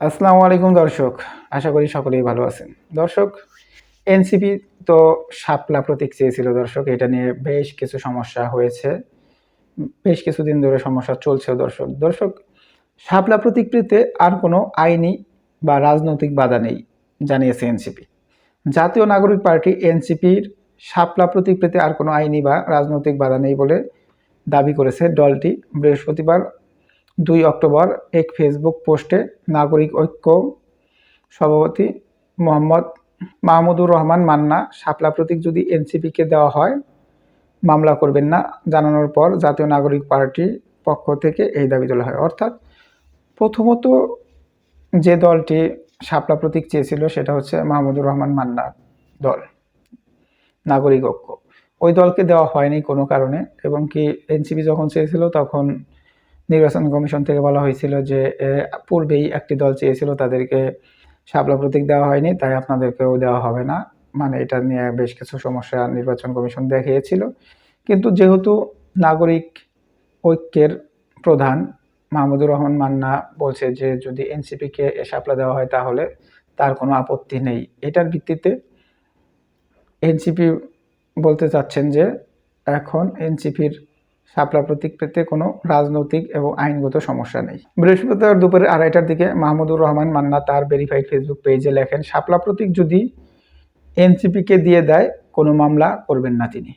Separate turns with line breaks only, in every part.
আসসালামু আলাইকুম দর্শক, আশা করি সকলেই ভালো আছেন। দর্শক, এনসিপি তো শাপলা প্রতীক চেয়েছিল দর্শক, এটা নিয়ে বেশ কিছু সমস্যা হয়েছে, বেশ কিছুদিন ধরে সমস্যা চলছে দর্শক। দর্শক, শাপলা প্রতীক পেতে আর কোনো আইনি বা রাজনৈতিক বাধা নেই, জানিয়েছে এনসিপি। জাতীয় নাগরিক পার্টি এনসিপির শাপলা প্রতীক পেতে আর কোনো আইনি বা রাজনৈতিক বাধা নেই বলে দাবি করেছে দলটি। বৃহস্পতিবার দুই অক্টোবর এক ফেসবুক পোস্টে নাগরিক ঐক্য সভাপতি মোহাম্মদ মাহমুদুর রহমান মান্না শাপলা প্রতীক যদি এনসিপিকে দেওয়া হয়, মামলা করবেন না জানানোর পর জাতীয় নাগরিক পার্টির পক্ষ থেকে এই দাবি তোলা হয়। অর্থাৎ প্রথমত যে দলটি শাপলা প্রতীক চেয়েছিল সেটা হচ্ছে মাহমুদুর রহমান মান্নার দল, নাগরিক ঐক্য। ওই দলকে দেওয়া হয়নি কোনো কারণে এবং কি এনসিপি যখন চেয়েছিল তখন নির্বাচন কমিশন থেকে বলা হয়েছিল যে পূর্বেই একটি দল চেয়েছিল তাদেরকে শাপলা প্রতীক দেওয়া হয়নি, তাই আপনাদেরকেও দেওয়া হবে না। মানে এটা নিয়ে বেশ কিছু সমস্যা নির্বাচন কমিশন দেখিয়েছিল। কিন্তু যেহেতু নাগরিক ঐক্যের প্রধান মাহমুদুর রহমান মান্না বলছে যে, যদি এনসিপিকে শাপলা দেওয়া হয় তাহলে তার কোনো আপত্তি নেই। এটার ভিত্তিতে এনসিপি বলতে চাচ্ছেন যে, এখন এনসিপির শাপলা প্রতীক পেতে কোনো রাজনৈতিক এবং আইনগত সমস্যা নেই। বৃহস্পতিবার দুপুরে আড়াইটার দিকে মাহমুদুর রহমান মান্না তার ভেরিফাইড ফেসবুক পেজে লেখেন, শাপলা প্রতীক যদি এনসিপিকে দিয়ে দেয়, কোনো মামলা করবেন না তিনি।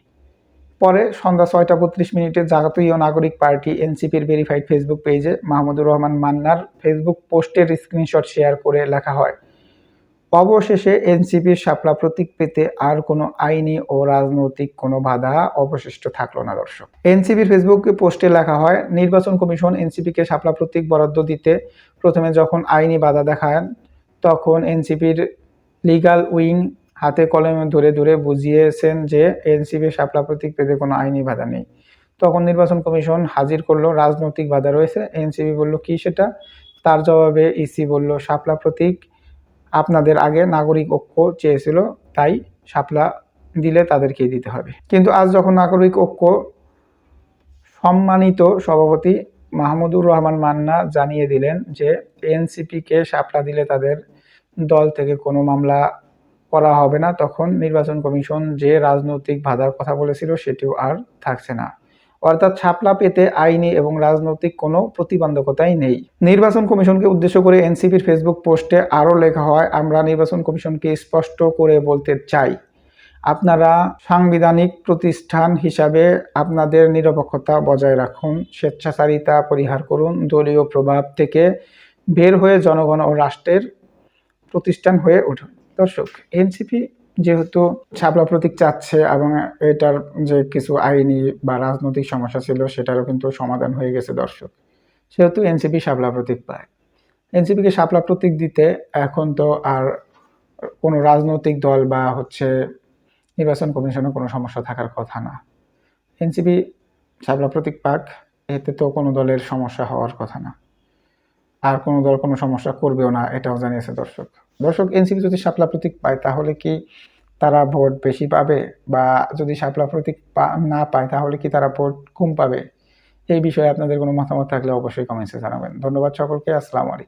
পরে সন্ধ্যা ছয়টা বত্রিশ মিনিটে জাতীয় নাগরিক পার্টি এনসিপির ভেরিফাইড ফেসবুক পেজে মাহমুদুর রহমান মান্নার ফেসবুক পোস্টের স্ক্রিনশট শেয়ার করে লেখা হয়। অবশেষে এনসিপির শাপলা প্রতীক পেতে আর কোনো আইনি ও রাজনৈতিক কোনো বাধা অবশিষ্ট থাকল না, দর্শক। এনসিপির ফেসবুকে পোস্টে লেখা হয়, নির্বাচন কমিশন এনসিপিকে শাপলা প্রতীক বরাদ্দ দিতে প্রথমে যখন আইনি বাধা দেখান, তখন এনসিপির লিগ্যাল উইং হাতে কলমে ধরে ধরে বুঝিয়েছেন যে এনসিপির শাপলা প্রতীক পেতে কোনো আইনি বাধা নেই। তখন নির্বাচন কমিশন হাজির করল, রাজনৈতিক বাধা রয়েছে। এনসিপি বলল, কি সেটা? তার জবাবে ইসি বলল, শাপলা প্রতীক আপনাদের আগে নাগরিক ঐক্য চেয়েছিল, তাই সাপলা দিলে তাদেরকেই দিতে হবে। কিন্তু আজ যখন নাগরিক ঐক্য সম্মানিত সভাপতি মাহমুদুর রহমান মান্না জানিয়ে দিলেন যে, এনসিপিকে সাপলা দিলে তাদের দল থেকে কোনো মামলা করা হবে না, তখন নির্বাচন কমিশন যে রাজনৈতিক বাধার কথা বলেছিল সেটিও আর থাকছে না। অর্থাৎ ছাপলা পেতে আইনি এবং রাজনৈতিক কোনো প্রতিবন্ধকতাই নেই। নির্বাচন কমিশনকে উদ্দেশ্য করে এনসিপির ফেসবুক পোস্টে আরও লেখা হয়, আমরা নির্বাচন কমিশনকে স্পষ্ট করে বলতে চাই, আপনারা সাংবিধানিক প্রতিষ্ঠান হিসাবে আপনাদের নিরপেক্ষতা বজায় রাখুন, স্বেচ্ছাচারিতা পরিহার করুন, দলীয় প্রভাব থেকে বের হয়ে জনগণ ও রাষ্ট্রের প্রতিষ্ঠান হয়ে উঠুন। দর্শক, এনসিপি যেহেতু ছাপলা প্রতীক চাচ্ছে এবং এটার যে কিছু আইনি বা রাজনৈতিক সমস্যা ছিল, সেটারও কিন্তু সমাধান হয়ে গেছে দর্শক। সেহেতু এনসিপি শাপলা প্রতীক পায়। এনসিপিকে শাপলা প্রতীক দিতে এখন তো আর কোনো রাজনৈতিক দল বা হচ্ছে নির্বাচন কমিশনে কোনো সমস্যা থাকার কথা না। এনসিপি শাপলা প্রতীক পাক, এতে তো কোনো দলের সমস্যা হওয়ার কথা না। আর কোনো দল কোনো সমস্যা করবেও না, এটাও জানিয়েছে দর্শক। দর্শক, এনসিপি যদি সাপলা প্রতীক পায়, তাহলে কি তারা ভোট বেশি পাবে? বা যদি শাপলা প্রতীক না পায়, তাহলে কি তারা ভোট কম পাবে? এই বিষয়ে আপনাদের কোনো মতামত থাকলে অবশ্যই কমেন্টসে জানাবেন। ধন্যবাদ সকলকে, আসসালামু আলাইকুম।